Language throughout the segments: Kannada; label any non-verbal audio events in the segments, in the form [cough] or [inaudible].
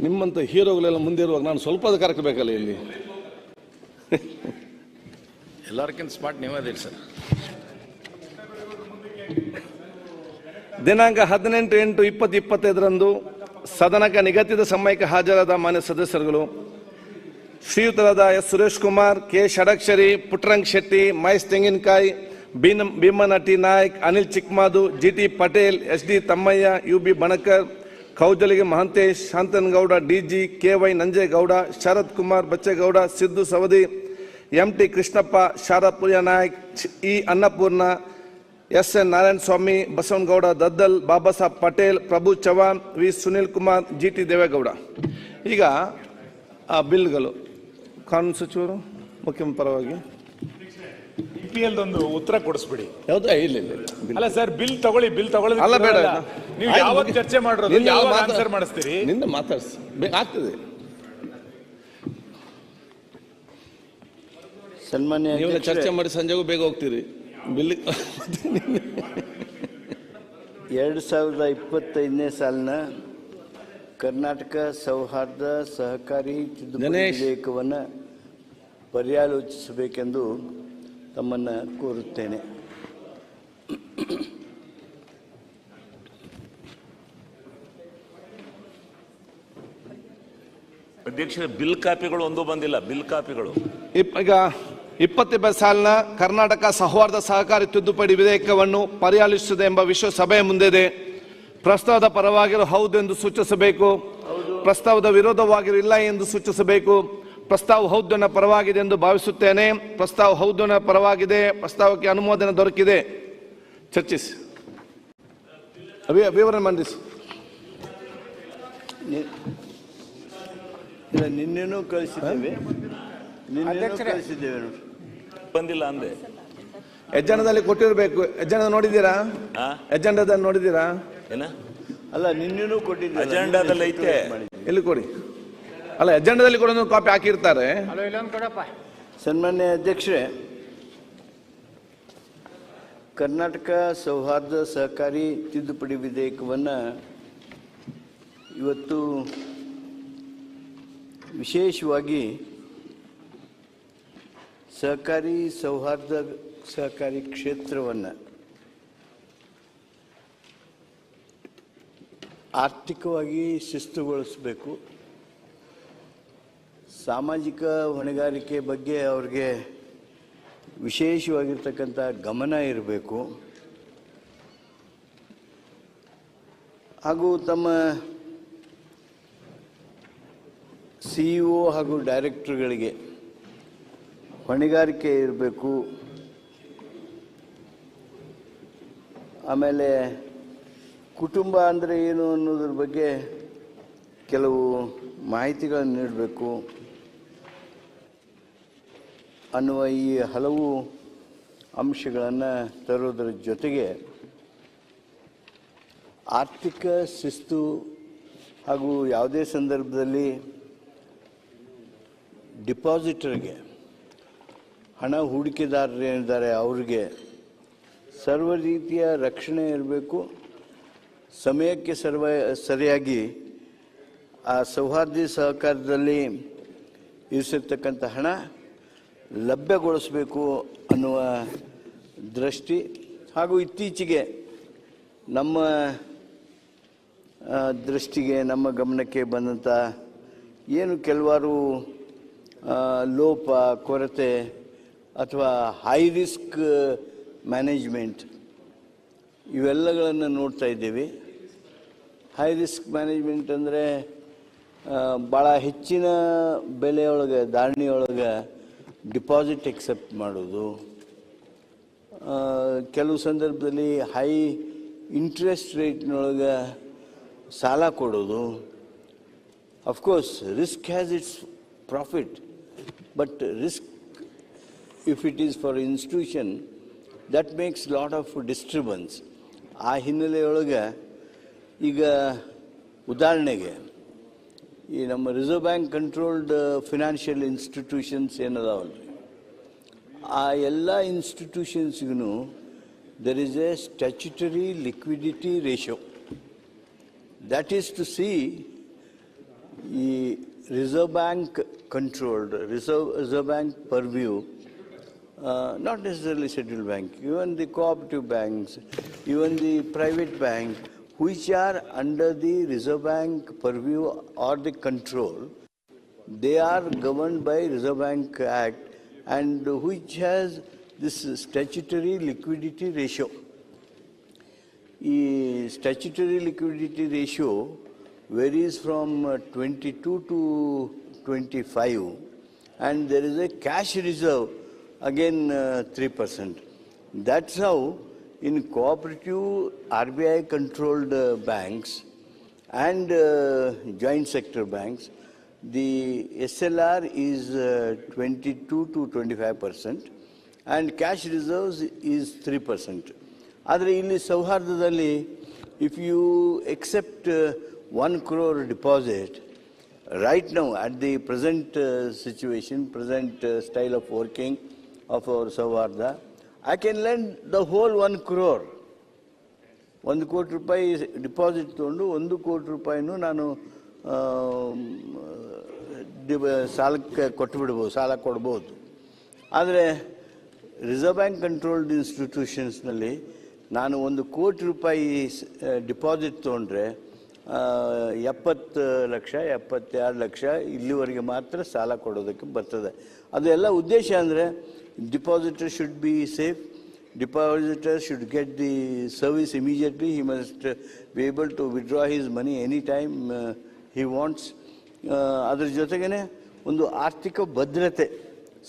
ನಿಮ್ಮಂತ ಹೀರೋಗಳೆಲ್ಲ ಮುಂದೆ ಇರುವಾಗ ನಾನು ಸ್ವಲ್ಪ ಅದಕ್ಕೆ ಬೇಕಲ್ಲ ಇಲ್ಲಿ? ಎಲ್ಲರಿಗಿಂತ ಸ್ಮಾರ್ಟ್ ನೀವೇ ಸರ್. ದಿನಾಂಕ ಹದಿನೆಂಟು ಎಂಟು ಇಪ್ಪತ್ತು ಇಪ್ಪತ್ತೈದರಂದು ಸದನಕ್ಕೆ ನಿಗದಿತ ಸಮಯಕ್ಕೆ ಹಾಜರಾದ ಮಾನ್ಯ ಸದಸ್ಯರುಗಳು ಶ್ರೀಯುತರಾದ ಎಸ್ ಸುರೇಶ್ ಕುಮಾರ್ ಕೆ ಷಡಕ್ಷರಿ ಪುಟ್ಟರಂಗ್ ಶೆಟ್ಟಿ, ಮಹೇಶ್ ತೆಂಗಿನಕಾಯಿ ಬೀನ ಭೀಮನಟಿ Naik, Anil Chikmadu G T Patel S D Thammaiah, U B Banakar, Kaujalagi Mahantesh Shanthanagouda D G, K Y Nanjegowda, Sharath Kumar Bachegowda, Siddu Savadi, M T Krishnappa, ಶಾರಪುರ್ಯ Naik E Annapurna, S N Narayanaswamy, Basanagouda Daddal Baba Saheb Patel, Prabhu Chavan V Sunil Kumar, G T Devegowda. ಈಗ ಆ ಬಿಲ್ಗಳು. ಕಾನೂನು ಸಚಿವರು ಮುಖ್ಯ ಪರವಾಗಿ? ಪಿ ಎಲ್ ಒಂದು ಉತ್ತರ ಕೊಡಿಸ್ಬಿಡಿ. ಯಾವ್ದು? ಇಲ್ಲ ಇಲ್ಲ ಇಲ್ಲ. ಅಲ್ಲ ಸರ್ ಬಿಲ್ ತಗೊಳ್ಳಿ ಬಿಲ್ ತಗೊಳ್ಳಿ ಅಲ್ಲ ಬೇಡ ನೀವು ಆಯ್ತು, ಯಾವಾಗ ಮುಗಿ- ಚರ್ಚೆ ಮಾಡಿರೋದು ನೀವು ಯಾವಾಗ ಮಾತಾ- ಆನ್ಸರ್ ಮಾಡಿಸ್ತೀರಿ? ನಿನ್ನ ಮಾತಾಡ್ಸಿ. ಬೇ- ಆಗ್ತದೆ. ಸನ್ಮಾನ್ಯ ನೀವು ಅಧ್ಯಕ್ಷರೇ, ಚರ್ಚೆ ಮಾಡಿ ಸಂಜೆಗೂ ಬೇಗ ಹೋಗ್ತೀರಿ. ಬಿಲ್ ಎರಡು ಸಾವಿರದ ಇಪ್ಪತ್ತೈದನೇ ಸಾಲಿನ ಕರ್ನಾಟಕ ಸೌಹಾರ್ದ ಸಹಕಾರಿ ತಿದ್ದುಪಡಿ. ವಿಧೇಯಕವನ್ನು ಪರ್ಯಾಲೋಚಿಸಬೇಕೆಂದು ತಮ್ಮನ್ನು ಕೋರುತ್ತೇನೆ. ಅಧ್ಯಕ್ಷರೇ ಬಿಲ್ ಕಾಪಿಗಳು ಒಂದು ಬಂದಿಲ್ಲ ಬಿಲ್ ಕಾಪಿಗಳು. ಈಗ ಇಪ್ಪತ್ತಿಬ್ಬ ಸಾಲಿನ ಕರ್ನಾಟಕ ಸೌಹಾರ್ದ ಸಹಕಾರಿ ತಿದ್ದುಪಡಿ ವಿಧೇಯಕವನ್ನು ಪರ್ಯಾಲಿಸುತ್ತದೆ ಎಂಬ ವಿಶ್ವ ಸಭೆಯ ಮುಂದಿದೆ. ಪ್ರಸ್ತಾವದ ಪರವಾಗಿರೋ ಎಂದು ಸೂಚಿಸಬೇಕು. ಪ್ರಸ್ತಾವದ ವಿರೋಧವಾಗಿರೋ ಇಲ್ಲ ಎಂದು ಸೂಚಿಸಬೇಕು. ಪ್ರಸ್ತಾವ ಹೌದನ ಪರವಾಗಿದೆ ಎಂದು ಭಾವಿಸುತ್ತೇನೆ. ಪ್ರಸ್ತಾವ ಹೌದನ ಪರವಾಗಿದೆ. ಪ್ರಸ್ತಾವಕ್ಕೆ ಅನುಮೋದನೆ ದೊರಕಿದೆ. ಚರ್ಚಿಸಿ. ಅವಿ- ವಿವರಣೆ ಮಂಡಿಸಿ ನಿನ್ನೆನೂ ಕಳಿಸಿದ್ದೇವೆ. ಕಳಿಸಿದ್ದೇವೆ ಬಂದಿಲ್ಲ ಅಂದೆ. ಎಜೆಂಡಾದಲ್ಲಿ ಕೊಟ್ಟಿರಬೇಕು. ಎಜೆಂಡಾ ನೋಡಿದ್ದೀರಾ? ಎಜೆಂಡಾದಲ್ಲಿ ನೋಡಿದ್ದೀರಾ? ಏನ? ಅಲ್ಲ ನಿನ್ನೆನೂ ಕೊಟ್ಟಿದ್ದೆ ಅಜೆಂಡಾದಲ್ಲಿ ಐತೆ. ಎಲ್ಲಿ ಕೊಡಿ? ಅಲ್ಲ ಅಜೆಂಡಾದಲ್ಲಿ ಕೂಡ ಒಂದು ಕಾಪಿ ಹಾಕಿರ್ತಾರೆ. ಸನ್ಮಾನ್ಯ ಅಧ್ಯಕ್ಷರೇ ಕರ್ನಾಟಕ ಸೌಹಾರ್ದ ಸಹಕಾರಿ ತಿದ್ದುಪಡಿ ವಿಧೇಯಕವನ್ನು ಇವತ್ತು ವಿಶೇಷವಾಗಿ ಸಹಕಾರಿ ಸೌಹಾರ್ದ ಸಹಕಾರಿ ಕ್ಷೇತ್ರವನ್ನು ಆರ್ಥಿಕವಾಗಿ ಶಿಸ್ತುಗೊಳಿಸಬೇಕು. ಸಾಮಾಜಿಕ ಹೊಣೆಗಾರಿಕೆ ಬಗ್ಗೆ ಅವ್ರಿಗೆ ವಿಶೇಷವಾಗಿರ್ತಕ್ಕಂಥ ಗಮನ ಇರಬೇಕು. ಹಾಗೂ ತಮ್ಮ ಸಿ ಒ ಹಾಗೂ ಡೈರೆಕ್ಟ್ರುಗಳಿಗೆ ಹೊಣೆಗಾರಿಕೆ ಇರಬೇಕು. ಆಮೇಲೆ ಕುಟುಂಬ ಅಂದರೆ ಏನು ಅನ್ನೋದ್ರ ಬಗ್ಗೆ ಕೆಲವು ಮಾಹಿತಿಗಳನ್ನು ನೀಡಬೇಕು ಅನ್ನುವ ಈ ಹಲವು ಅಂಶಗಳನ್ನು ತರೋದರ ಜೊತೆಗೆ ಆರ್ಥಿಕ ಶಿಸ್ತು ಹಾಗೂ ಯಾವುದೇ ಸಂದರ್ಭದಲ್ಲಿ ಡಿಪಾಸಿಟರ್ಗೆ, ಹಣ ಹೂಡಿಕೆದಾರರು ಏನಿದ್ದಾರೆ ಅವರಿಗೆ ಸರ್ವ ರೀತಿಯ ರಕ್ಷಣೆ ಇರಬೇಕು. ಸಮಯಕ್ಕೆ ಸರ್ವ, ಸರಿಯಾಗಿ ಆ ಸೌಹಾರ್ದ ಸಹಕಾರದಲ್ಲಿ ಇರಿಸಿರ್ತಕ್ಕಂಥ ಹಣ ಲಭ್ಯಗೊಳಿಸಬೇಕು ಅನ್ನುವ ದೃಷ್ಟಿ ಹಾಗೂ ಇತ್ತೀಚೆಗೆ ನಮ್ಮ ದೃಷ್ಟಿಗೆ, ನಮ್ಮ ಗಮನಕ್ಕೆ ಬಂದಂಥ ಏನು ಕೆಲವಾರು ಲೋಪ, ಕೊರತೆ ಅಥವಾ ಹೈ ರಿಸ್ಕ್ ಮ್ಯಾನೇಜ್ಮೆಂಟ್ ಇವೆಲ್ಲಗಳನ್ನು ನೋಡ್ತಾ ಇದ್ದೀವಿ. ಹೈ ರಿಸ್ಕ್ ಮ್ಯಾನೇಜ್ಮೆಂಟ್ ಅಂದರೆ ಭಾಳ ಹೆಚ್ಚಿನ ಬೆಲೆಯೊಳಗೆ ಧಾರಣೆಯೊಳಗೆ ಡಿಪಾಸಿಟ್ ಎಕ್ಸೆಪ್ಟ್ ಮಾಡೋದು ಕೆಲವು ಸಂದರ್ಭದಲ್ಲಿ ಹೈ ಇಂಟ್ರೆಸ್ಟ್ ರೇಟ್ನೊಳಗೆ ಸಾಲ ಕೊಡೋದು of course risk has its profit but risk if it is for institution that makes lot of disturbance ಆ ಹಿನ್ನೆಲೆಯೊಳಗೆ ಈಗ ಉದಾಹರಣೆಗೆ ಈ ನಮ್ಮ reserve bank controlled financial institutions ಏನದಾವಲ್ರಿ? ಆ ಎಲ್ಲ ಇನ್ಸ್ಟಿಟ್ಯೂಷನ್ಸ್ಗೂ there is a statutory liquidity ratio that is to see ಈ reserve bank controlled reserve reserve bank purview uh, not necessarily scheduled bank, even the cooperative banks, even the private bank, which are under the Reserve Bank purview or the control, they are governed by Reserve Bank Act and which has this statutory liquidity ratio. The statutory liquidity ratio varies from 22 to 25 and there is a cash reserve again uh, 3%. That's how That's how in cooperative R B I controlled banks and uh, joint sector banks, the SLR is uh, 22 to 25 percent and cash reserves is 3 percent. ಆದರೆ ಇಲ್ಲಿ ಸೌಹಾರ್ದದಲ್ಲಿ if you accept one crore deposit right now at the present uh, situation, present uh, style of working of our can lend the whole one crore. ಒಂದು ಕೋಟಿ ರೂಪಾಯಿ ಡಿಪಾಸಿಟ್ ತೊಗೊಂಡು ಒಂದು ಕೋಟಿ ರೂಪಾಯಿನೂ ನಾನು ಸಾಲಕ್ಕೆ ಕೊಟ್ಟು ಬಿಡ್ಬೋದು ಸಾಲ ಕೊಡ್ಬೋದು ಆದರೆ ರಿಸರ್ವ್ ಬ್ಯಾಂಕ್ ಕಂಟ್ರೋಲ್ಡ್ ಇನ್ಸ್ಟಿಟ್ಯೂಷನ್ಸ್ನಲ್ಲಿ ನಾನು ಒಂದು ಕೋಟಿ ರೂಪಾಯಿ ಡಿಪಾಸಿಟ್ ತೊಗೊಂಡ್ರೆ ಎಪ್ಪತ್ತು ಲಕ್ಷ, ಎಪ್ಪತ್ತೆರಡು ಲಕ್ಷ ಇಲ್ಲಿವರೆಗೆ ಮಾತ್ರ ಸಾಲ ಕೊಡೋದಕ್ಕೆ ಬರ್ತದೆ. ಅದೆಲ್ಲ ಉದ್ದೇಶ ಅಂದರೆ depositor should be safe depositor should get the service immediately. He must be able to withdraw withdraw money any time he wants ಅದ್ರ ಜೊತೆಗೇ ಒಂದು ಆರ್ಥಿಕ ಭದ್ರತೆ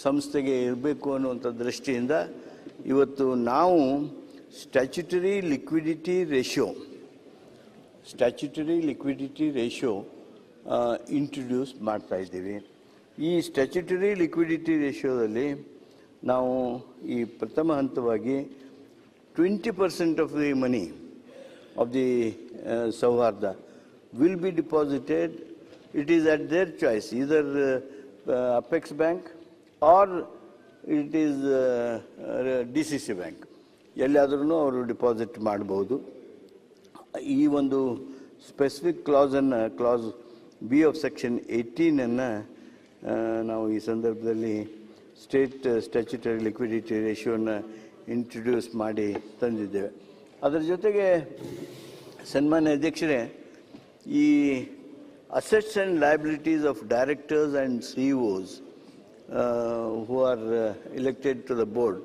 ಸಂಸ್ಥೆಗೆ ಇರಬೇಕು ಅನ್ನುವಂಥ ದೃಷ್ಟಿಯಿಂದ ಇವತ್ತು ನಾವು statutory liquidity ratio statutory liquidity ratio introduce ಮಾಡ್ತಾ ಇದ್ದೀವಿ. ಈ ಸ್ಟ್ಯಾಚ್ಯುಟರಿ ಲಿಕ್ವಿಡಿಟಿ ರೇಷಿಯೋದಲ್ಲಿ ನಾವು ಈ ಪ್ರಥಮ ಹಂತವಾಗಿ twenty percent of the money of the Souharda will be deposited it is at their choice either apex bank or it is D C C bank ಎಲ್ಲಿಯಾದ್ರೂ ಅವರು ಡಿಪಾಸಿಟ್ ಮಾಡ್ಬೋದು. ಈ ಒಂದು ಸ್ಪೆಸಿಫಿಕ್ ಕ್ಲಾಸನ್ನು ಕ್ಲಾಸ್ ಬಿ ಆಫ್ ಸೆಕ್ಷನ್ ಏಯ್ಟೀನನ್ನು ನಾವು ಈ ಸಂದರ್ಭದಲ್ಲಿ ಸ್ಟೇಟ್ ಸ್ಟ್ಯಾಚ್ಯುಟರಿ ಲಿಕ್ವಿಡಿಟಿ ರೇಷಿಯೋನ ಇಂಟ್ರೊಡ್ಯೂಸ್ ಮಾಡಿ ತಂದಿದ್ದೇವೆ. ಅದರ ಜೊತೆಗೆ ಸನ್ಮಾನ್ಯ ಅಧ್ಯಕ್ಷರೇ, ಈ assets and liabilities of directors and C Os who are elected to the board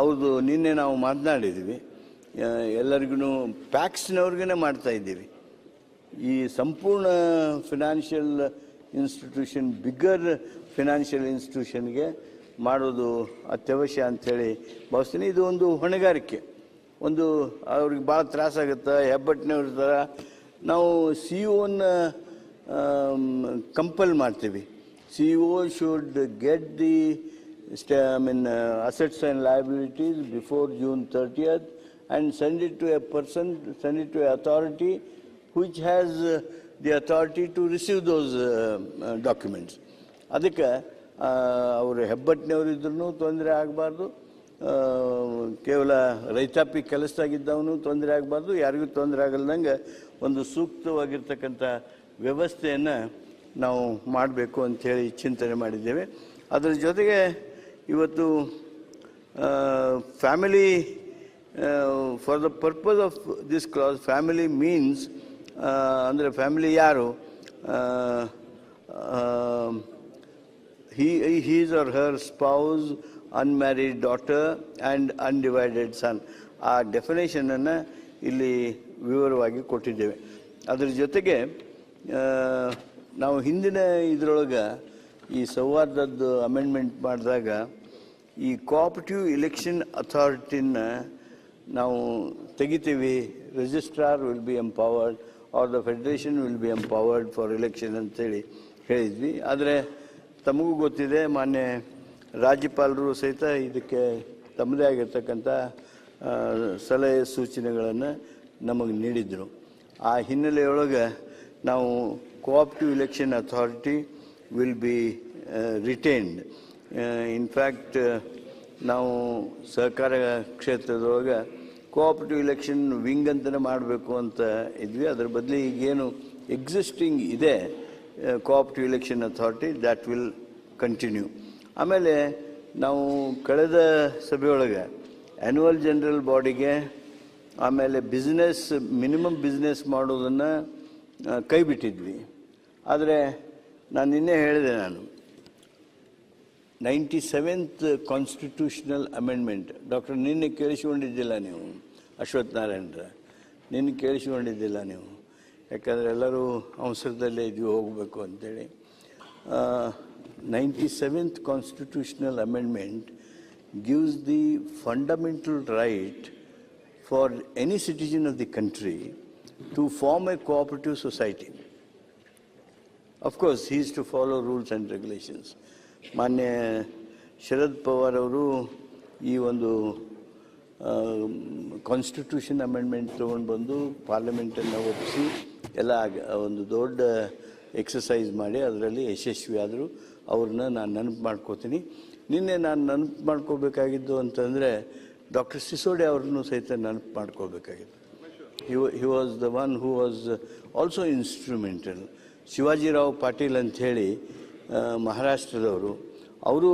ಅವ್ರದ್ದು ನಿನ್ನೆ ನಾವು ಮಾತನಾಡಿದ್ವಿ ಎಲ್ಲರಿಗೂ ಪ್ಯಾಕ್ಸ್ನವ್ರಿಗೇ ಮಾಡ್ತಾ ಇದ್ದೀವಿ. ಈ ಸಂಪೂರ್ಣ ಫಿನಾನ್ಷಿಯಲ್ ಇನ್ಸ್ಟಿಟ್ಯೂಷನ್ ಬಿಗ್ಗರ್ ಫಿನಾನ್ಷಿಯಲ್ ಇನ್ಸ್ಟಿಟ್ಯೂಷನ್ಗೆ ಮಾಡೋದು ಅತ್ಯವಶ್ಯ ಅಂಥೇಳಿ ಭಾವಿಸ್ತೀನಿ. ಇದು ಒಂದು ಹೊಣೆಗಾರಿಕೆ. ಒಂದು ಅವ್ರಿಗೆ ಭಾಳ ತ್ರಾಸಾಗುತ್ತೆ ಹೆಬ್ಬಟ್ಟಿನವ್ರ ನಾವು ಸಿ ಒನ್ನ ಕಂಪಲ್ ಮಾಡ್ತೀವಿ. C O should get the ಸ್ಟ, I mean, assets and and before June 30th and send it to a person, send it to an authority which has uh, the authority to receive those uh, uh, documents. ಅದಕ್ಕೆ ಅವರು ಹೆಬ್ಬಟ್ಟಿನವರು ಇದ್ರೂ ತೊಂದರೆ ಆಗಬಾರ್ದು. ಕೇವಲ ರೈತಾಪಿ ಕೆಲಸದಾಗಿದ್ದವನು ತೊಂದರೆ ಆಗಬಾರ್ದು. ಯಾರಿಗೂ ತೊಂದರೆ ಆಗಲ್ದಂಗೆ ಒಂದು ಸೂಕ್ತವಾಗಿರ್ತಕ್ಕಂಥ ವ್ಯವಸ್ಥೆಯನ್ನು ನಾವು ಮಾಡಬೇಕು ಅಂಥೇಳಿ ಚಿಂತನೆ ಮಾಡಿದ್ದೇವೆ. ಅದರ ಜೊತೆಗೆ ಇವತ್ತು family for the purpose of this clause family means ಅಂದರೆ ಫ್ಯಾಮಿಲಿ ಯಾರು he, his or her spouse, unmarried daughter and undivided son. ಆ ಡೆಫಿನೇಷನನ್ನು ಇಲ್ಲಿ ವಿವರವಾಗಿ ಕೊಟ್ಟಿದ್ದೇವೆ ಅದರ ಜೊತೆಗೆ ನಾವು ಹಿಂದಿನ ಇದರೊಳಗೆ ಈ ಸೌಹಾರ್ದದ್ದು ಅಮೆಂಡ್ಮೆಂಟ್ ಮಾಡಿದಾಗ ಈ ಕೋಆಪರೇಟಿವ್ ಇಲೆಕ್ಷನ್ ಅಥಾರಿಟಿನ ನಾವು ತೆಗಿತೀವಿ registrar will be empowered or the federation will be empowered for election ಅಂತೇಳಿ ಹೇಳಿದ್ವಿ. ಆದರೆ ತಮಗೂ ಗೊತ್ತಿದೆ, ಮಾನ್ಯ ರಾಜ್ಯಪಾಲರು ಸಹಿತ ಇದಕ್ಕೆ ತಮ್ಮದೇ ಆಗಿರ್ತಕ್ಕಂಥ ಸಲಹೆ ಸೂಚನೆಗಳನ್ನು ನಮಗೆ ನೀಡಿದರು. ಆ ಹಿನ್ನೆಲೆಯೊಳಗೆ ನಾವು cooperative election authority will be retained in fact ನಾವು ಸಹಕಾರ ಕ್ಷೇತ್ರದೊಳಗೆ ಕೋಆಪರೇಟಿವ್ ಇಲೆಕ್ಷನ್ ವಿಂಗ್ ಅಂತಲೇ ಮಾಡಬೇಕು ಅಂತ ಇದ್ವಿ. ಅದರ ಬದಲು ಈಗೇನು ಎಕ್ಸಿಸ್ಟಿಂಗ್ ಇದೆ cooperative election authority that will continue ಆಮೇಲೆ ನಾವು ಕಳೆದ ಸಭೆಯೊಳಗೆ ಆ್ಯನ್ಯುವಲ್ ಜನರಲ್ ಬಾಡಿಗೆ ಆಮೇಲೆ ಬಿಸ್ನೆಸ್ ಮಿನಿಮಮ್ ಬಿಸ್ನೆಸ್ ಮಾಡೋದನ್ನು ಕೈ ಬಿಟ್ಟಿದ್ವಿ ಆದರೆ ನಾನು ನಿನ್ನೆ ಹೇಳಿದೆ ನಾನು Ninety seventh constitutional amendment doctor ನಿನ್ನೆ ಕೇಳಿಸಿಕೊಂಡಿದ್ದಿಲ್ಲ ನೀವು ಅಶ್ವಥ್ ನಾರಾಯಣರ ನಿನ್ನೆ ಕೇಳಿಸಿಕೊಂಡಿದ್ದಿಲ್ಲ ನೀವು ಯಾಕಂದರೆ ಎಲ್ಲರೂ ಅವಸರದಲ್ಲೇ ಇದ್ವಿ ಹೋಗಬೇಕು ಅಂತೇಳಿ ninety seventh constitutional amendment gives the fundamental right for any citizen of the country to form a cooperative society Of course, he is to follow rules and regulations. ಮಾನ್ಯ ಶರದ್ ಪವಾರ್ ಅವರು ಈ ಒಂದು ಕಾನ್ಸ್ಟಿಟ್ಯೂಷನ್ ಅಮೆಂಡ್ಮೆಂಟ್ ತೊಗೊಂಡು ಬಂದು ಪಾರ್ಲಿಮೆಂಟನ್ನು ಒಪ್ಪಿಸಿ ಎಲ್ಲ ಒಂದು ದೊಡ್ಡ ಎಕ್ಸಸೈಸ್ ಮಾಡಿ ಅದರಲ್ಲಿ ಯಶಸ್ವಿ ಆದರು. ಅವ್ರನ್ನ ನಾನು ನೆನಪು ಮಾಡ್ಕೋತೀನಿ. ನಿನ್ನೆ ನಾನು ನೆನಪು ಮಾಡ್ಕೋಬೇಕಾಗಿದ್ದು ಅಂತಂದರೆ ಡಾಕ್ಟರ್ ಸಿಸೋಡೆ ಅವ್ರನ್ನೂ ಸಹಿತ ನೆನಪು ಮಾಡ್ಕೋಬೇಕಾಗಿತ್ತು. He he was the one who was also instrumental. Shivajirao Patil ಆ, ಮಹಾರಾಷ್ಟ್ರದವರು, ಅವರು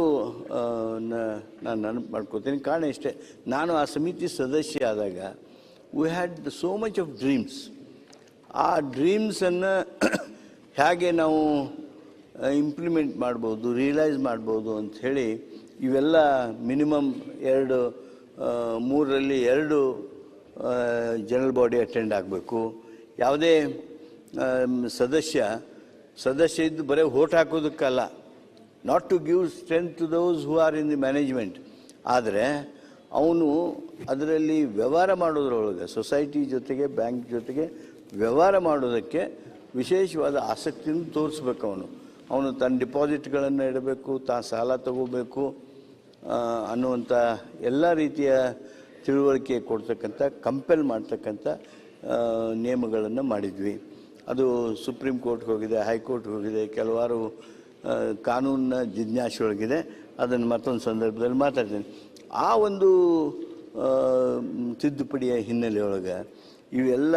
ನಾನು ನೆನಪು ಮಾಡ್ಕೋತೀನಿ. ಕಾರಣ ಇಷ್ಟೇ, ನಾನು ಆ ಸಮಿತಿ ಸದಸ್ಯ ಆದಾಗ we had so much of dreams ಆ ಡ್ರೀಮ್ಸನ್ನು [clears throat] ಹೇಗೆ ನಾವು ಇಂಪ್ಲಿಮೆಂಟ್ ಮಾಡ್ಬೋದು ರಿಯಲೈಸ್ ಮಾಡ್ಬೋದು ಅಂತ ಹೇಳಿ, ಇವೆಲ್ಲ ಮಿನಿಮಮ್ ಎರಡು ಮೂರರಲ್ಲಿ ಎರಡು ಜನರಲ್ ಬಾಡಿ ಅಟೆಂಡ್ ಆಗಬೇಕು. ಯಾವುದೇ ಸದಸ್ಯ ಸದಸ್ಯ ಇದ್ದು ಬರೀ vote ಹಾಕೋದಕ್ಕಲ್ಲ. Not to give strength to those who are in the management ಆದರೆ ಅವನು ಅದರಲ್ಲಿ ವ್ಯವಹಾರ ಮಾಡೋದ್ರೊಳಗೆ ಸೊಸೈಟಿ ಜೊತೆಗೆ ಬ್ಯಾಂಕ್ ಜೊತೆಗೆ ವ್ಯವಹಾರ ಮಾಡೋದಕ್ಕೆ ವಿಶೇಷವಾದ ಆಸಕ್ತಿಯನ್ನು ತೋರಿಸ್ಬೇಕು ಅವನು. ಅವನು ತನ್ನ ಡಿಪಾಸಿಟ್ಗಳನ್ನು ಇಡಬೇಕು ತಾ ಸಾಲ ತಗೋಬೇಕು ಅನ್ನುವಂಥ ಎಲ್ಲ ರೀತಿಯ ತಿಳುವಳಿಕೆ ಕೊಡ್ತಕ್ಕಂಥ ಕಂಪೆಲ್ ಮಾಡ್ತಕ್ಕಂಥ ನಿಯಮಗಳನ್ನು ಮಾಡಿದ್ವಿ. ಅದು ಸುಪ್ರೀಂ ಕೋರ್ಟ್ಗೆ ಹೋಗಿದೆ ಹೈಕೋರ್ಟ್ಗೆ ಹೋಗಿದೆ, ಕೆಲವಾರು ಕಾನೂನಿನ ಜಿಜ್ಞಾಸೆ ಒಳಗಿದೆ. ಅದನ್ನು ಮತ್ತೊಂದು ಸಂದರ್ಭದಲ್ಲಿ ಮಾತಾಡ್ತೀನಿ. ಆ ಒಂದು ತಿದ್ದುಪಡಿಯ ಹಿನ್ನೆಲೆಯೊಳಗೆ ಇವೆಲ್ಲ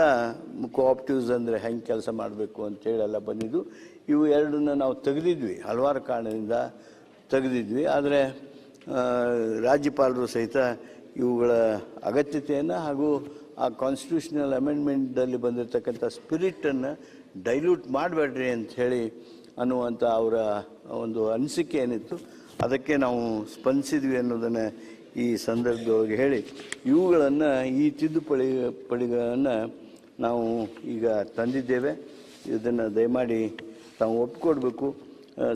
ಕೋಆಪ್ಟಿವ್ಸ್ ಅಂದರೆ ಹೆಂಗೆ ಕೆಲಸ ಮಾಡಬೇಕು ಅಂತೇಳಿ ಎಲ್ಲ ಬಂದಿದ್ದು, ಇವು ಎರಡನ್ನ ನಾವು ತೆಗೆದಿದ್ವಿ, ಹಲವಾರು ಕಾರಣದಿಂದ ತೆಗೆದಿದ್ವಿ. ಆದರೆ ರಾಜ್ಯಪಾಲರು ಸಹಿತ ಇವುಗಳ ಅಗತ್ಯತೆಯನ್ನು ಹಾಗೂ ಆ ಕಾನ್ಸ್ಟಿಟ್ಯೂಷನಲ್ ಅಮೆಂಡ್ಮೆಂಟಲ್ಲಿ ಬಂದಿರತಕ್ಕಂಥ ಸ್ಪಿರಿಟನ್ನು ಡೈಲ್ಯೂಟ್ ಮಾಡಬೇಡ್ರಿ ಅಂತ ಹೇಳಿ ಅನ್ನುವಂಥ ಅವರ ಒಂದು ಅನಿಸಿಕೆ ಏನಿತ್ತು, ಅದಕ್ಕೆ ನಾವು ಸ್ಪಂದಿಸಿದ್ವಿ ಅನ್ನೋದನ್ನು ಈ ಸಂದರ್ಭದೊಳಗೆ ಹೇಳಿ. ಇವುಗಳನ್ನು ಈ ತಿದ್ದುಪಡಿ ಪಡಿಗಳನ್ನು ನಾವು ಈಗ ತಂದಿದ್ದೇವೆ. ಇದನ್ನು ದಯಮಾಡಿ ತಾವು ಒಪ್ಪಿಕೊಡ್ಬೇಕು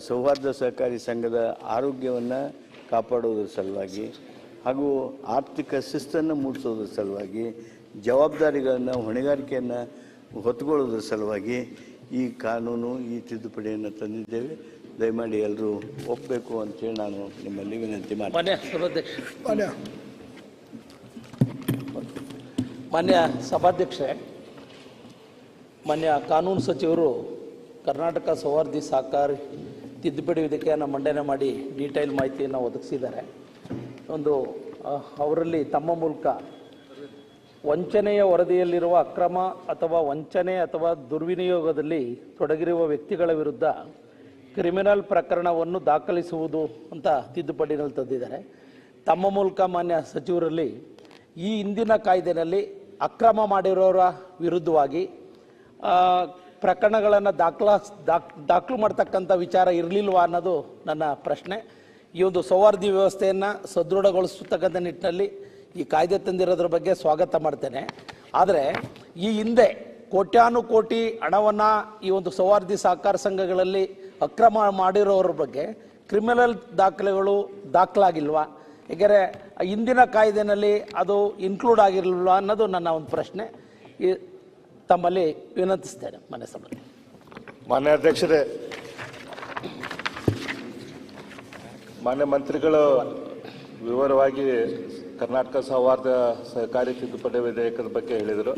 ಸೌಹಾರ್ದ ಸಹಕಾರಿ ಸಂಘದ ಆರೋಗ್ಯವನ್ನು ಕಾಪಾಡೋದ್ರ ಸಲುವಾಗಿ ಹಾಗೂ ಆರ್ಥಿಕ ಶಿಸ್ತನ್ನು ಮೂಡಿಸೋದ್ರ ಸಲುವಾಗಿ ಜವಾಬ್ದಾರಿಗಳನ್ನು ಹೊಣೆಗಾರಿಕೆಯನ್ನು ಹೊತ್ಕೊಳ್ಳೋದ್ರ ಸಲುವಾಗಿ ಈ ಕಾನೂನು ಈ ತಿದ್ದುಪಡಿಯನ್ನು ತಂದಿದ್ದೇವೆ. ದಯಮಾಡಿ ಎಲ್ಲರೂ ಒಪ್ಪಬೇಕು ಅಂತೇಳಿ ನಾನು ನಿಮ್ಮಲ್ಲಿ ವಿನಂತಿ ಮಾಡಿ ಮಾನ್ಯ ಸಭಾಧ್ಯಕ್ಷ ಮಾನ್ಯ. ಮಾನ್ಯ ಸಭಾಧ್ಯಕ್ಷರೇ ಮಾನ್ಯ ಕಾನೂನು ಸಚಿವರು ಕರ್ನಾಟಕ ಸೌಹಾರ್ದಿ ಸಹಕಾರಿ ತಿದ್ದುಪಡಿ ವಿಧೇಯಕವನ್ನು ಮಂಡನೆ ಮಾಡಿ ಡೀಟೈಲ್ ಮಾಹಿತಿಯನ್ನು ಒದಗಿಸಿದ್ದಾರೆ. ಒಂದು ಅವರಲ್ಲಿ ತಮ್ಮ ಮೂಲಕ ವಂಚನೆಯ ವರದಿಯಲ್ಲಿರುವ ಅಕ್ರಮ ಅಥವಾ ವಂಚನೆ ಅಥವಾ ದುರ್ವಿನಿಯೋಗದಲ್ಲಿ ತೊಡಗಿರುವ ವ್ಯಕ್ತಿಗಳ ವಿರುದ್ಧ ಕ್ರಿಮಿನಲ್ ಪ್ರಕರಣವನ್ನು ದಾಖಲಿಸುವುದು ಅಂತ ತಿದ್ದುಪಡಿನಲ್ಲಿ ತಂದಿದ್ದಾರೆ. ತಮ್ಮ ಮೂಲಕ ಮಾನ್ಯ ಸಚಿವರಲ್ಲಿ ಈ ಹಿಂದಿನ ಕಾಯ್ದೆನಲ್ಲಿ ಅಕ್ರಮ ಮಾಡಿರೋರ ವಿರುದ್ಧವಾಗಿ ಪ್ರಕರಣಗಳನ್ನು ದಾಖಲ ದಾಖ್ ದಾಖಲು ಮಾಡ್ತಕ್ಕಂಥ ವಿಚಾರ ಇರಲಿಲ್ವಾ ಅನ್ನೋದು ನನ್ನ ಪ್ರಶ್ನೆ. ಈ ಒಂದು ಸೌಹಾರ್ದಿ ವ್ಯವಸ್ಥೆಯನ್ನು ಸದೃಢಗೊಳಿಸತಕ್ಕಂಥ ನಿಟ್ಟಿನಲ್ಲಿ ಈ ಕಾಯ್ದೆ ತಂದಿರೋದ್ರ ಬಗ್ಗೆ ಸ್ವಾಗತ ಮಾಡ್ತೇನೆ. ಆದರೆ ಈ ಹಿಂದೆ ಕೋಟ್ಯಾನು ಕೋಟಿ ಹಣವನ್ನು ಈ ಒಂದು ಸೌಹಾರ್ದಿ ಸಹಕಾರ ಸಂಘಗಳಲ್ಲಿ ಅಕ್ರಮ ಮಾಡಿರೋರ ಬಗ್ಗೆ ಕ್ರಿಮಿನಲ್ ದಾಖಲೆಗಳು ದಾಖಲಾಗಿಲ್ವಾ? ಏಕೆಂದರೆ ಹಿಂದಿನ ಕಾಯ್ದೆನಲ್ಲಿ ಅದು ಇನ್ಕ್ಲೂಡ್ ಆಗಿರಲಿಲ್ಲ ಅನ್ನೋದು ನನ್ನ ಒಂದು ಪ್ರಶ್ನೆ. ಈ ತಮ್ಮಲ್ಲಿ ವಿನಂತಿಸ್ತೇನೆ ಮನೆ ಸಭೆ. ಮಾನ್ಯ ಅಧ್ಯಕ್ಷರೇ ಮಾನ್ಯ ಮಂತ್ರಿಗಳು, ವಿವರವಾಗಿ ಕರ್ನಾಟಕ ಸೌಹಾರ್ದ ಸಹಕಾರಿ ತಿದ್ದುಪಡಿ ವಿಧೇಯಕದ ಬಗ್ಗೆ ಹೇಳಿದರು.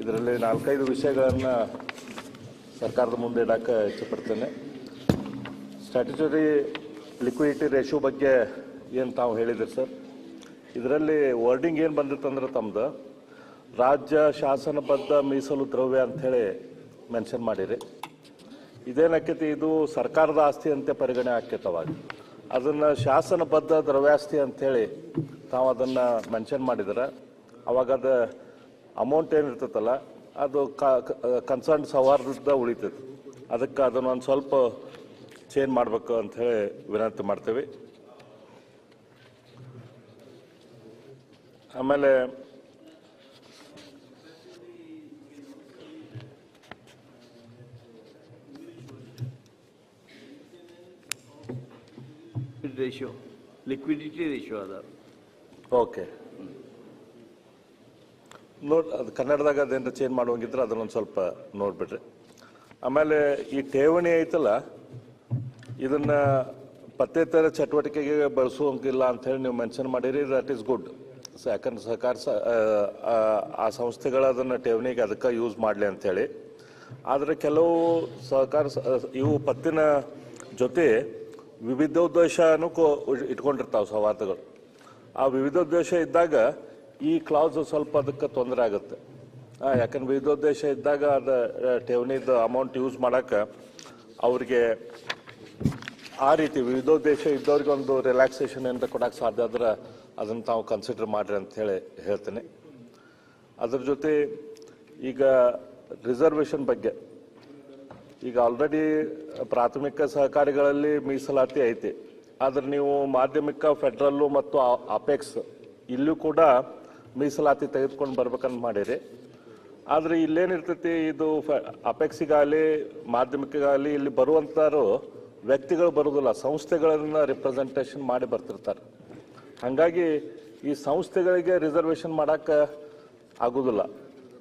ಇದರಲ್ಲಿ ನಾಲ್ಕೈದು ವಿಷಯಗಳನ್ನು ಸರ್ಕಾರದ ಮುಂದೆ ಇಡಕ್ಕೆ ಇಷ್ಟಪಡ್ತೇನೆ ಸ್ಟ್ಯಾಟ್ಯುಟರಿ ಲಿಕ್ವಿಡಿಟಿ ರೇಷೋ ಬಗ್ಗೆ ಏನು ತಾವು ಹೇಳಿದ್ರಿ ಸರ್? ಇದರಲ್ಲಿ ವರ್ಡಿಂಗ್ ಏನು ಬಂದಿತ್ತಂದ್ರೆ ತಮ್ಮದು ರಾಜ್ಯ ಶಾಸನಬದ್ಧ ಮೀಸಲು ದ್ರವ್ಯ ಅಂಥೇಳಿ ಮೆನ್ಷನ್ ಮಾಡಿರಿ. ಇದೇನಾಕೈತಿ ಇದು ಸರ್ಕಾರದ ಆಸ್ತಿ ಅಂತ ಪರಿಗಣನೆ ಆಕೈತೆ ಅವಾಗ ಅದನ್ನ ಶಾಸನಬದ್ಧ ದ್ರವ್ಯಾಸ್ತಿ ಅಂಥೇಳಿ ತಾವು ಅದನ್ನ ಮೆನ್ಷನ್ ಮಾಡಿದ್ರೆ. ಅವಾಗ ಅದು ಅಮೌಂಟ್ ಏನಿರ್ತೈತಲ್ಲ ಅದು ಕನ್ಸರ್ನ್ ಸವಾರದ ಉಳಿತೈತಿ ಅದಕ್ಕೆ ಅದನ್ನು ಒಂದು ಸ್ವಲ್ಪ ಚೇಂಜ್ ಮಾಡಬೇಕು ಅಂಥೇಳಿ ವಿನಂತಿ ಮಾಡ್ತೇವೆ. ಆಮೇಲೆ ರೇಷಿಯೋ ಲಿಕ್ವಿಡಿಟಿ ರೇಷ್ಯೋ ಅದ. ಓಕೆ ನೋಡಿ ಅದು ಕನ್ನಡದಾಗ ಅದೇನು ಚೇಂಜ್ ಮಾಡುವಂಗಿದ್ರೆ ಅದನ್ನೊಂದು ಸ್ವಲ್ಪ ನೋಡ್ಬಿಡ್ರಿ. ಆಮೇಲೆ ಈ ಠೇವಣಿ ಐತಲ್ಲ ಇದನ್ನ ಪತ್ತೇತರ ಚಟುವಟಿಕೆಗೆ ಬಳಸುವಂಗಿಲ್ಲ ಅಂತ ಹೇಳಿ ನೀವು ಮೆನ್ಷನ್ ಮಾಡಿರಿ ದಟ್ ಈಸ್ ಗುಡ್ ಯಾಕಂದ್ರೆ ಸಹಕಾರ ಆ, ಸಂಸ್ಥೆಗಳು ಅದನ್ನ ಠೇವಣಿಗೆ ಅದಕ್ಕೆ ಯೂಸ್ ಮಾಡಲಿ ಅಂತೇಳಿ ಆದರೆ ಕೆಲವು ಸಹಕಾರ ಇವು ಪತ್ತಿನ ಜೊತೆ ವಿವಿಧೋದ್ದೇಶನೂ ಕೋ ಇಟ್ಕೊಂಡಿರ್ತಾವೆ ಸೌಹಾರ್ದಗಳು ಆ ವಿವಿಧೋದ್ದೇಶ ಇದ್ದಾಗ ಈ ಕ್ಲಾಸ್ ಸ್ವಲ್ಪ ಅದಕ್ಕೆ ತೊಂದರೆ ಆಗುತ್ತೆ. ಯಾಕಂದ್ರೆ ವಿವಿಧೋದ್ದೇಶ ಇದ್ದಾಗ ಅದು ಠೇವಣಿದು ಅಮೌಂಟ್ ಯೂಸ್ ಮಾಡೋಕ್ಕೆ ಅವ್ರಿಗೆ ಆ ರೀತಿ ವಿವಿಧೋದ್ದೇಶ ಇದ್ದವ್ರಿಗೆ ಒಂದು ರಿಲ್ಯಾಕ್ಸೇಷನ್ ಅಂತ ಕೊಡಕ್ಕೆ ಸಾಧ್ಯ ಆದ್ರೆ ಅದನ್ನು ತಾವು ಕನ್ಸಿಡರ್ ಮಾಡಿರಿ ಅಂತ ಹೇಳಿ ಹೇಳ್ತೀನಿ. ಅದ್ರ ಜೊತೆ ಈಗ ರಿಸರ್ವೇಷನ್ ಬಗ್ಗೆ. ಈಗ ಆಲ್ರೆಡಿ ಪ್ರಾಥಮಿಕ ಸಹಕಾರಿಗಳಲ್ಲಿ ಮೀಸಲಾತಿ ಐತಿ. ಆದ್ರೆ ನೀವು ಮಾಧ್ಯಮಿಕ ಫೆಡ್ರಲ್ಲು ಮತ್ತು ಅಪೆಕ್ಸ್ ಇಲ್ಲೂ ಕೂಡ ಮೀಸಲಾತಿ ತೆಗೆದುಕೊಂಡು ಬರ್ಬೇಕಂತ ಮಾಡಿರಿ. ಆದರೆ ಇಲ್ಲೇನಿರ್ತೈತಿ ಇದು ಅಪೆಕ್ಸಿಗಾಗಲಿ ಮಾಧ್ಯಮಿಕಗಾಗಲಿ ಇಲ್ಲಿ ಬರುವಂಥವ್ರು ವ್ಯಕ್ತಿಗಳು ಬರೋದಿಲ್ಲ, ಸಂಸ್ಥೆಗಳನ್ನ ರಿಪ್ರೆಸೆಂಟೇಷನ್ ಮಾಡಿ ಬರ್ತಿರ್ತಾರೆ. ಹಾಗಾಗಿ ಈ ಸಂಸ್ಥೆಗಳಿಗೆ ರಿಸರ್ವೇಷನ್ ಮಾಡೋಕ್ಕೆ ಆಗೋದಿಲ್ಲ.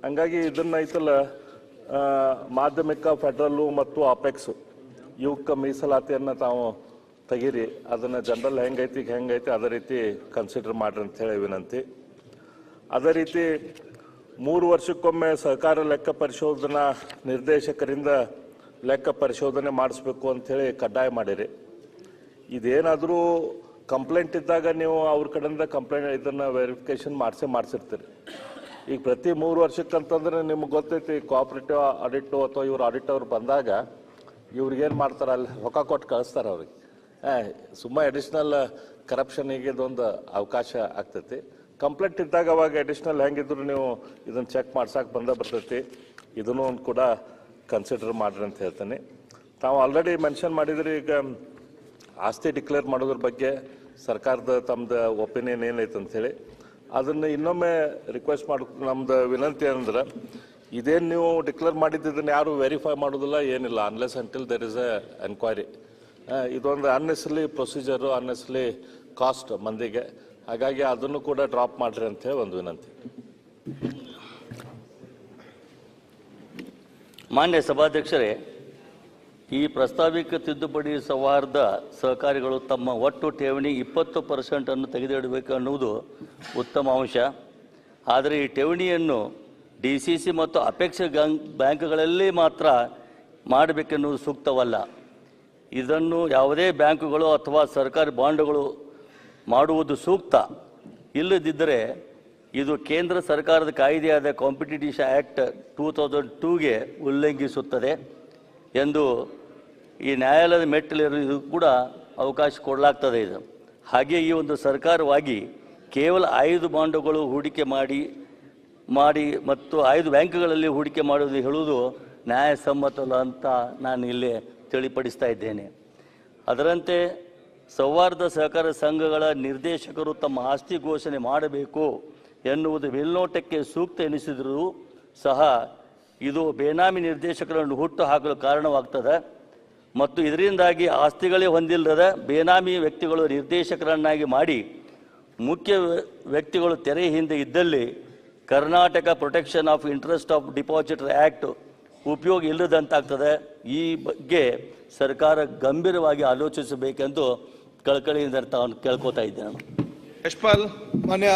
ಹಂಗಾಗಿ ಇದನ್ನ ಐತಲ್ಲ ಮಾಧ್ಯಮಿಕ, ಫೆಡ್ರಲ್ಲು ಮತ್ತು ಅಪೆಕ್ಸು. ಇವಕ್ಕೆ ಮೀಸಲಾತಿಯನ್ನು ತಾವು ತೆಗೀರಿ. ಅದನ್ನು ಜನರಲ್ ಹೆಂಗೈತಿ, ಈಗ ಹೆಂಗೈತಿ, ಅದೇ ರೀತಿ ಕನ್ಸಿಡರ್ ಮಾಡ್ರಿ ಅಂತ ಹೇಳಿ ವಿನಂತಿ. ಅದೇ ರೀತಿ ಮೂರು ವರ್ಷಕ್ಕೊಮ್ಮೆ ಸಹಕಾರ ಲೆಕ್ಕ ಪರಿಶೋಧನಾ ನಿರ್ದೇಶಕರಿಂದ ಲೆಕ್ಕ ಪರಿಶೋಧನೆ ಮಾಡಿಸ್ಬೇಕು ಅಂಥೇಳಿ ಕಡ್ಡಾಯ ಮಾಡಿರಿ. ಇದೇನಾದರೂ ಕಂಪ್ಲೇಂಟ್ ಇದ್ದಾಗ ನೀವು ಅವ್ರ ಕಡೆಯಿಂದ ಕಂಪ್ಲೇಂಟ್ ಇದನ್ನು ವೆರಿಫಿಕೇಷನ್ ಮಾಡಿಸೇ, ಮಾಡಿಸಿರ್ತೀರಿ. ಈಗ ಪ್ರತಿ ಮೂರು ವರ್ಷಕ್ಕಂತಂದ್ರೆ ನಿಮ್ಗೆ ಗೊತ್ತೈತಿ ಕೋಆಪರೇಟಿವ್ ಆಡಿಟ್ ಅಥವಾ ಇವ್ರು ಆಡಿಟ್ ಅವ್ರು ಬಂದಾಗ ಇವ್ರಿಗೇನು ಮಾಡ್ತಾರೆ, ಅಲ್ಲಿ ರೊಕ್ಕ ಕೊಟ್ಟು ಕಳಿಸ್ತಾರೆ ಅವ್ರಿಗೆ. ಸುಮ್ಮ ಅಡಿಷ್ನಲ್ ಕರಪ್ಷನಿಗೆ ಇದೊಂದು ಅವಕಾಶ ಆಗ್ತೈತಿ. ಕಂಪ್ಲೇಂಟ್ ಇದ್ದಾಗ ಅವಾಗ ಅಡಿಷ್ನಲ್ ಹೆಂಗಿದ್ರು ನೀವು ಇದನ್ನು ಚೆಕ್ ಮಾಡ್ಸಕ್ಕೆ ಬಂದ ಬರ್ತೈತಿ. ಇದನ್ನು ಒಂದು ಕೂಡ ಕನ್ಸಿಡರ್ ಮಾಡ್ರಿ ಅಂತ ಹೇಳ್ತೀನಿ. ತಾವು ಆಲ್ರೆಡಿ ಮೆನ್ಷನ್ ಮಾಡಿದ್ರಿ ಈಗ ಆಸ್ತಿ ಡಿಕ್ಲೇರ್ ಮಾಡೋದ್ರ ಬಗ್ಗೆ ಸರ್ಕಾರದ ತಮ್ಮದು ಒಪಿನಿಯನ್ ಏನೈತೆ ಅಂತೇಳಿ ಅದನ್ನು ಇನ್ನೊಮ್ಮೆ ರಿಕ್ವೆಸ್ಟ್ ಮಾಡ ನಮ್ದು ವಿನಂತಿ ಅಂದ್ರೆ, ಇದೇನು ನೀವು ಡಿಕ್ಲೇರ್ ಮಾಡಿದ್ದನ್ನು ಯಾರು ವೆರಿಫೈ ಮಾಡೋದಿಲ್ಲ, ಏನಿಲ್ಲ unless until there is a enquiry ಇದೊಂದು ಅನ್ನೆಸ್ಲಿ ಪ್ರೊಸೀಜರು ಅನ್ನೆಸ್ಲಿ ಕಾಸ್ಟ್ ಮಂದಿಗೆ. ಹಾಗಾಗಿ ಅದನ್ನು ಕೂಡ ಡ್ರಾಪ್ ಮಾಡ್ರಿ ಅಂತ ಹೇಳಿ ಒಂದು ವಿನಂತಿ. ಮಾನ್ಯ ಸಭಾಧ್ಯಕ್ಷರೇ ಈ ಪ್ರಸ್ತಾವಿಕ ತಿದ್ದುಪಡಿ ಸೌಹಾರ್ದ ಸಹಕಾರಿಗಳು ತಮ್ಮ ಒಟ್ಟು ಠೇವಣಿ ಇಪ್ಪತ್ತು ಪರ್ಸೆಂಟನ್ನು ತೆಗೆದಿಡಬೇಕು ಅನ್ನುವುದು ಉತ್ತಮ ಅಂಶ. ಆದರೆ ಈ ಠೇವಣಿಯನ್ನು ಡಿ ಸಿ ಸಿ ಮತ್ತು ಅಪೇಕ್ಷ ಬ್ಯಾಂಕ್ಗಳಲ್ಲಿ ಮಾತ್ರ ಮಾಡಬೇಕೆನ್ನುವುದು ಸೂಕ್ತವಲ್ಲ. ಇದನ್ನು ಯಾವುದೇ ಬ್ಯಾಂಕುಗಳು ಅಥವಾ ಸರ್ಕಾರಿ ಬಾಂಡುಗಳು ಮಾಡುವುದು ಸೂಕ್ತ. ಇಲ್ಲದಿದ್ದರೆ ಇದು ಕೇಂದ್ರ ಸರ್ಕಾರದ ಕಾಯ್ದೆಯಾದ ಕಾಂಪಿಟೇಟಿಷನ್ ಆ್ಯಕ್ಟ್ ಟೂ ತೌಸಂಡ್ ಟೂಗೆ ಉಲ್ಲಂಘಿಸುತ್ತದೆ ಎಂದು ಈ ನ್ಯಾಯಾಲಯದ ಮೆಟ್ಟಲಿರೋ ಇದು ಕೂಡ ಅವಕಾಶ ಕೊಡಲಾಗ್ತದೆ ಇದು. ಹಾಗೆ ಈ ಒಂದು ಸರ್ಕಾರವಾಗಿ ಕೇವಲ ಆಯುಧ ಬಾಂಡುಗಳು ಹೂಡಿಕೆ ಮಾಡಿ ಮಾಡಿ ಮತ್ತು ಆಯುಧ ಬ್ಯಾಂಕ್ಗಳಲ್ಲಿ ಹೂಡಿಕೆ ಮಾಡುವುದು ಹೇಳುವುದು ನ್ಯಾಯಸಮ್ಮತಲ್ಲ ಅಂತ ನಾನು ಇಲ್ಲಿ ತಿಳಿಪಡಿಸ್ತಾ ಇದ್ದೇನೆ. ಅದರಂತೆ ಸೌಹಾರ್ದ ಸಹಕಾರ ಸಂಘಗಳ ನಿರ್ದೇಶಕರು ತಮ್ಮ ಆಸ್ತಿ ಘೋಷಣೆ ಮಾಡಬೇಕು ಎನ್ನುವುದು ಮೇಲ್ನೋಟಕ್ಕೆ ಸೂಕ್ತ ಎನಿಸಿದರೂ ಸಹ ಇದು ಬೇನಾಮಿ ನಿರ್ದೇಶಕರನ್ನು ಹುಟ್ಟು ಹಾಕಲು ಕಾರಣವಾಗ್ತದೆ. ಮತ್ತು ಇದರಿಂದಾಗಿ ಆಸ್ತಿಗಳೇ ಹೊಂದಿಲ್ಲದ ಬೇನಾಮಿ ವ್ಯಕ್ತಿಗಳು ನಿರ್ದೇಶಕರನ್ನಾಗಿ ಮಾಡಿ ಮುಖ್ಯ ವ್ಯ- ವ್ಯಕ್ತಿಗಳು ತೆರೆ ಹಿಂದೆ ಇದ್ದಲ್ಲಿ Karnataka protection of interest of depositor act ಉಪಯೋಗ ಇಲ್ಲದಂತಾಗ್ತದೆ. ಈ ಬಗ್ಗೆ ಸರ್ಕಾರ ಗಂಭೀರವಾಗಿ ಆಲೋಚಿಸಬೇಕೆಂದು ಕಳಕಳಿಯಿಂದ ತಾನು ಕೇಳ್ಕೊತಾ ಇದ್ದೇನೆ. ಯಶ್ಪಾಲ್, ಮಾನ್ಯ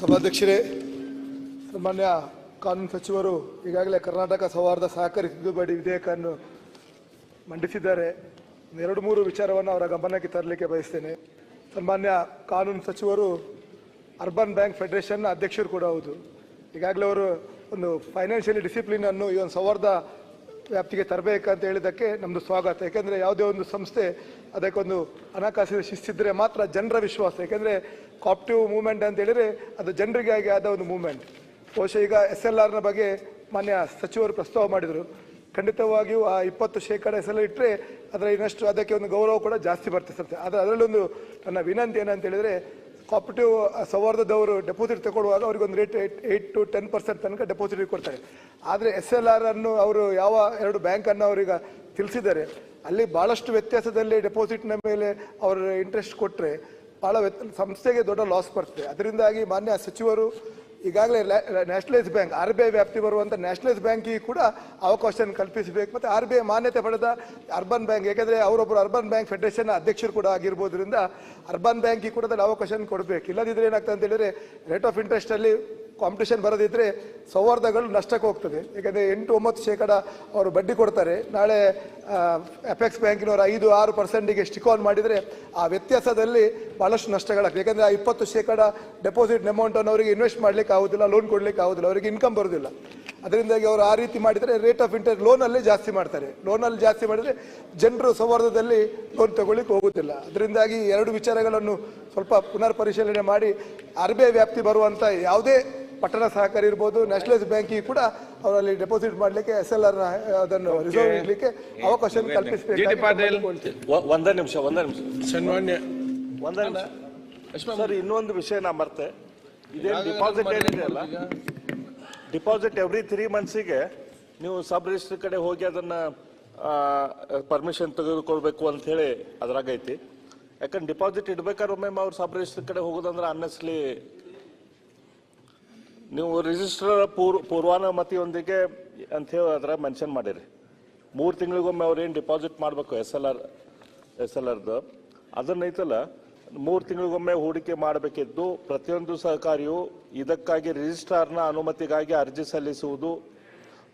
ಸಭಾಧ್ಯಕ್ಷರೇ, ಮಾನ್ಯ ಕಾನೂನು ಸಚಿವರು ಈಗಾಗಲೇ ಕರ್ನಾಟಕ ಸೌಹಾರ್ದ ಸಹಕಾರಿ ತಿದ್ದುಪಡಿ ವಿಧೇಯಕವನ್ನು ಮಂಡಿಸಿದ್ದಾರೆ. ಎರಡು ಮೂರು ವಿಚಾರವನ್ನು ಅವರ ಗಮನಕ್ಕೆ ತರಲಿಕ್ಕೆ ಬಯಸ್ತೇನೆ. ಸನ್ಮಾನ್ಯ ಕಾನೂನು ಸಚಿವರು ಅರ್ಬನ್ ಬ್ಯಾಂಕ್ ಫೆಡರೇಷನ್ನ ಅಧ್ಯಕ್ಷರು ಕೂಡ ಹೌದು. ಈಗಾಗಲೇ ಅವರು ಒಂದು ಫೈನಾನ್ಷಿಯಲಿ ಡಿಸಿಪ್ಲಿನ್ ಅನ್ನು ಈ ಒಂದು ಸೌಹಾರ್ದ ವ್ಯಾಪ್ತಿಗೆ ತರಬೇಕಂತ ಹೇಳಿದ್ದಕ್ಕೆ ನಮ್ಮದು ಸ್ವಾಗತ. ಯಾಕೆಂದರೆ ಯಾವುದೇ ಒಂದು ಸಂಸ್ಥೆ ಅದಕ್ಕೊಂದು ಹಣಕಾಸಿನ ಶಿಸ್ತಿದ್ರೆ ಮಾತ್ರ ಜನರ ವಿಶ್ವಾಸ. ಯಾಕೆಂದರೆ ಕಾಪ್ಟಿವ್ ಮೂವ್ಮೆಂಟ್ ಅಂತ ಹೇಳಿದರೆ ಅದು ಜನರಿಗಾಗಿ ಆದ ಒಂದು ಮೂವ್ಮೆಂಟ್ ಬಹುಶಃ ಈಗ ಎಸ್ ಎಲ್ ಆರ್ನ ಬಗ್ಗೆ ಮಾನ್ಯ ಸಚಿವರು ಪ್ರಸ್ತಾವ ಮಾಡಿದರು. ಖಂಡಿತವಾಗಿಯೂ ಆ ಇಪ್ಪತ್ತು ಶೇಕಡ ಹೆಸರು ಇಟ್ಟರೆ ಅದರ ಇನ್ನಷ್ಟು ಅದಕ್ಕೆ ಒಂದು ಗೌರವ ಕೂಡ ಜಾಸ್ತಿ ಬರ್ತದೆ ಸರ್. ಆದರೆ ಅದರಲ್ಲೊಂದು ನನ್ನ ವಿನಂತಿ ಏನಂತ ಹೇಳಿದರೆ ಕಾಪರೇಟಿವ್ ಸೌಹಾರ್ದದವರು ಡೆಪಾಸಿಟ್ ತಗೊಳ್ಳುವಾಗ ಅವ್ರಿಗೆ ಒಂದು rate eight to ten percent ತನಕ ಡೆಪಾಸಿಟ್ ಕೊಡ್ತಾರೆ. ಆದರೆ ಎಸ್ ಎಲ್ ಆರ್ ಅನ್ನು ಅವರು ಯಾವ ಎರಡು ಬ್ಯಾಂಕನ್ನು ಅವರಿಗೆ ತಿಳಿಸಿದ್ದಾರೆ, ಅಲ್ಲಿ ಭಾಳಷ್ಟು ವ್ಯತ್ಯಾಸದಲ್ಲಿ ಡೆಪಾಸಿಟ್ನ ಮೇಲೆ ಅವರು ಇಂಟ್ರೆಸ್ಟ್ ಕೊಟ್ಟರೆ ಭಾಳ ವ್ಯತ್, ಸಂಸ್ಥೆಗೆ ದೊಡ್ಡ ಲಾಸ್ ಬರ್ತದೆ. ಅದರಿಂದಾಗಿ ಮಾನ್ಯ ಸಚಿವರು ಈಗಾಗಲೇ nationalise bank, R B I ವ್ಯಾಪ್ತಿ ಬರುವಂಥ ನ್ಯಾಷನಲೈಸ್ ಬ್ಯಾಂಕಿಗೆ ಕೂಡ ಅವಕಾಶವನ್ನು ಕಲ್ಪಿಸಬೇಕು. ಮತ್ತು ಆರ್ ಬಿ ಐ ಮಾನ್ಯತೆ ಪಡೆದ ಅರ್ಬನ್ ಬ್ಯಾಂಕ್, ಏಕೆಂದರೆ ಅವರೊಬ್ಬರು ಅರ್ಬನ್ ಬ್ಯಾಂಕ್ ಫೆಡರೇಷನ್ ಅಧ್ಯಕ್ಷರು ಕೂಡ ಆಗಿರ್ಬೋದ್ರಿಂದ ಅರ್ಬನ್ ಬ್ಯಾಂಕಿಗೆ ಕೂಡ ಅದರಲ್ಲಿ ಅವಕಾಶವನ್ನು ಕೊಡಬೇಕು. ಇಲ್ಲದಿದ್ದರೆ ಏನಾಗ್ತದೆ ಅಂತ ಹೇಳಿದ್ರೆ, ರೇಟ್ ಆಫ್ ಇಂಟ್ರೆಸ್ಟಲ್ಲಿ ಕಾಂಪಿಟೇಷನ್ ಬರದಿದ್ದರೆ ಸೌಹಾರ್ದಗಳು ನಷ್ಟಕ್ಕೆ ಹೋಗ್ತದೆ. ಯಾಕಂದರೆ ಎಂಟು ಒಂಬತ್ತು ಶೇಕಡ ಅವರು ಬಡ್ಡಿ ಕೊಡ್ತಾರೆ. ನಾಳೆ ಎಫೆಕ್ಸ್ ಬ್ಯಾಂಕಿನವರು ಐದು, ಆರು ಪರ್ಸೆಂಟಿಗೆ ಸ್ಟಿಕ್ ಆನ್ ಮಾಡಿದರೆ ಆ ವ್ಯತ್ಯಾಸದಲ್ಲಿ ಭಾಳಷ್ಟು ನಷ್ಟಗಳಾಗ್ತದೆ ಯಾಕಂದರೆ ಆ ಇಪ್ಪತ್ತು ಶೇಕಡ ಡೆಪಾಸಿಟ್ ಅಮೌಂಟನ್ನು ಅವರಿಗೆ ಇನ್ವೆಸ್ಟ್ ಮಾಡಲಿಕ್ಕೆ ಆಗೋದಿಲ್ಲ ಲೋನ್ ಕೊಡಲಿಕ್ಕೆ ಆಗೋದಿಲ್ಲ, ಅವರಿಗೆ ಇನ್ಕಮ್ ಬರೋದಿಲ್ಲ. ಅದರಿಂದಾಗಿ ಅವರು ಆ ರೀತಿ ಮಾಡಿದರೆ ರೇಟ್ ಆಫ್ ಇಂಟ್ರೆಸ್ಟ್ ಲೋನಲ್ಲೇ ಜಾಸ್ತಿ ಮಾಡ್ತಾರೆ. ಲೋನಲ್ಲಿ ಜಾಸ್ತಿ ಮಾಡಿದರೆ ಜನರು ಸೌಹಾರ್ದದಲ್ಲಿ ಲೋನ್ ತಗೊಳ್ಳಿಕ್ಕೆ ಹೋಗುತ್ತಿಲ್ಲ ಅದರಿಂದಾಗಿ ಎರಡು ವಿಚಾರಗಳನ್ನು ಸ್ವಲ್ಪ ಪುನರ್ ಪರಿಶೀಲನೆ ಮಾಡಿ ಆರ್ ಬಿ ಐ ವ್ಯಾಪ್ತಿ ಬರುವಂಥ ಯಾವುದೇ ಪಟ್ಟಣ ಸಹಕಾರಿ ಇರ್ಬೋದು ನ್ಯಾಷನಲೈಸ್ ಬ್ಯಾಂಕಿಗೆ ಕೂಡ ಅವರಲ್ಲಿ ಡೆಪಾಸಿಟ್ ಮಾಡಲಿಕ್ಕೆ ಎಸ್ ಎಲ್ ಆರ್ ಅದನ್ನು ರಿಸರ್ವ್ ಇಡಲಿಕ್ಕೆ ಅವಕಾಶ ಕಲ್ಪಿಸಬೇಕು ಒಂದೇ ನಿಮಿಷ ಒಂದೇ ನಿಮಿಷ. ಸನ್ಮಾನ್ಯ. ಒಂದೇ ನಿಮಿಷ. ಸರ್ ಇನ್ನೊಂದು ವಿಷಯ ನಾ ಮರ್ತೆ. ಇದೇನು ಡಿಪಾಸಿಟ್ ಏನಿದೆ ಅಲ್ಲ ಡಿಪಾಸಿಟ್ ಎವ್ರಿ ತ್ರೀ ಮಂತ್ಸಿಗೆ ನೀವು ಸಬ್ ರಿಜಿಸ್ಟರ್ ಕಡೆ ಹೋಗಿ ಅದನ್ನ ಪರ್ಮಿಷನ್ ತೆಗೆದುಕೊಳ್ಬೇಕು ಅಂತ ಹೇಳಿ ಅದ್ರಾಗೈತಿ. ಯಾಕಂದ್ರೆ ಡಿಪಾಸಿಟ್ ಇಡ್ಬೇಕಾದ್ರೆ ಒಮ್ಮೆ ಅವ್ರು ಸಬ್ ರಿಜಿಸ್ಟರ್ ಕಡೆ ಹೋಗೋದಂದ್ರೆ ಅನ್ನೆಸ್ಲಿ ನೀವು ರಿಜಿಸ್ಟರ್ ಪೂರ್ ಪೂರ್ವಾನುಮತಿಯೊಂದಿಗೆ ಹೇಳಿ ಅದ್ರ ಮೆನ್ಷನ್ ಮಾಡಿರಿ. ಮೂರು ತಿಂಗಳಿಗೊಮ್ಮೆ ಅವ್ರು ಏನು ಡಿಪಾಸಿಟ್ ಮಾಡಬೇಕು S L R S L ಆರ್ದು ಅದನ್ನೈತಲ್ಲ ಮೂರು ತಿಂಗಳಿಗೊಮ್ಮೆ ಹೂಡಿಕೆ ಮಾಡಬೇಕಿದ್ದು ಪ್ರತಿಯೊಂದು ಸಹಕಾರಿಯು ಇದಕ್ಕಾಗಿ ರಿಜಿಸ್ಟ್ರಾರ್ನ ಅನುಮತಿಗಾಗಿ ಅರ್ಜಿ ಸಲ್ಲಿಸುವುದು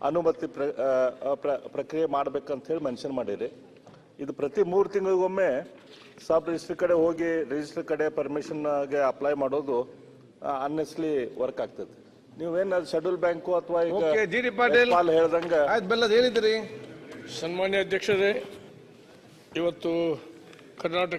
ಅನುಮತಿ ಪ್ರ- ಪ್ರಕ್ರಿಯೆ ಮಾಡಬೇಕಂತೇಳಿ ಮೆನ್ಷನ್ ಮಾಡಿರಿ. ಇದು ಪ್ರತಿ ಮೂರು ತಿಂಗಳಿಗೊಮ್ಮೆ ಸಬ್ ರಿಜಿಸ್ಟ್ರ್ ಕಡೆ ಹೋಗಿ ರಿಜಿಸ್ಟ್ರ್ ಕಡೆ ಪರ್ಮಿಷನ್ಗೆ ಅಪ್ಲೈ ಮಾಡೋದು ಅನ್ನೆಸ್ಲಿ ವರ್ಕ್ ಆಗ್ತದೆ. ನೀವೇನು ಅದು ಶೆಡ್ಯೂಲ್ ಬ್ಯಾಂಕು ಅಥವಾ ಓಕೆ ಜಿ ಡಿ ಪಾಟೀಲ್. ಹೇಳ್ದಂಗೆ ಆಯ್ತು ಬೆಲ್ಲದ ಹೇಳಿದ್ರಿ ಸನ್ಮಾನ್ಯ ಅಧ್ಯಕ್ಷರೇ ಇವತ್ತು ಕರ್ನಾಟಕ